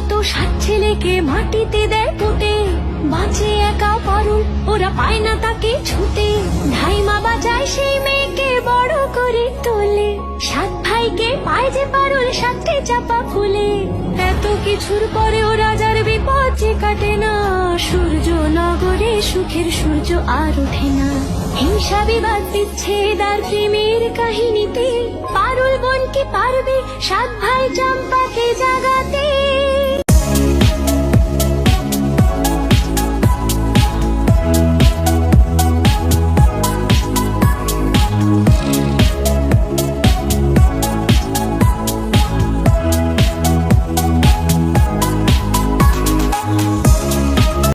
মতো সাত ছেলেকে মাটিতে দেয় পুঁতে। বাঁচে একা পারুল, ওরা পায় না তাকে ছুতে। ধাইমা বাজায় সেই মেয়েকে বড় করে তোলে। সাত ভাইকে পায় যে পারুল, সাতটি চাপা ফুলে। এত কিছুর পরেও রাজার বিপদ যে কাটে না। সূর্য নগরে সুখের সূর্য আর ওঠে না। হিংসা বিবাদ বিচ্ছেদ আর প্রেমের কাহিনীতে পারুল বোন কি পারবে, সাত ভাই জাগাতে